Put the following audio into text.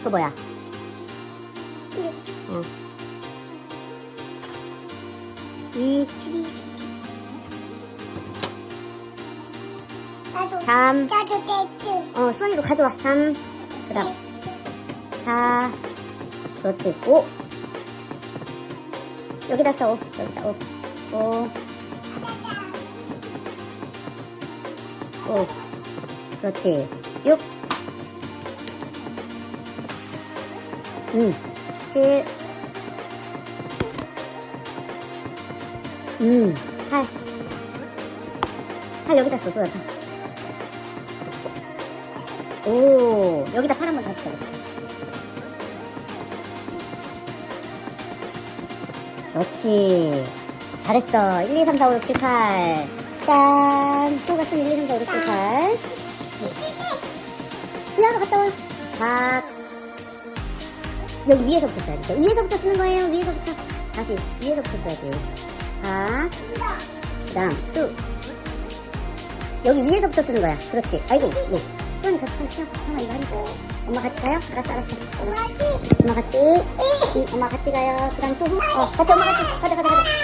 그거 뭐야? 일. 어. 이, 나도. 삼. 나도 됐지. 어, 가져와. 3. 그 다음. 4. 그렇지. 5. 여기다 써. 5. 여기다 5. 5. 5. 그렇지. 6. 음. 7. 음. 8. 8 여기다 써, 수원아. 오, 여기다 팔 한번 다시 써보세요. 그렇지. 잘했어. 1, 2, 3, 4, 5, 6, 7, 8. 짠. 수호가 쓴 1, 2, 3, 4, 5, 6, 7, 8. 지하로 갔다 와. 박. 여기 위에서부터 써야지. 위에서부터 쓰는 거예요. 위에서부터. 다시. 위에서부터 써야지. 박. 그 다음, 수. 여기 위에서부터 쓰는 거야. 그렇지. 아이고, 예. 수원이 가서 빨리 쉬어. 잠깐만, 이거 하니까. 엄마 같이 가요? 알았어, 알았어. 뭐지? 엄마 같이. 응, 엄마 같이 가요. 그 다음 수호. 어, 같이 엄마 같이. 가자, 가자. 엄마 같이 가자.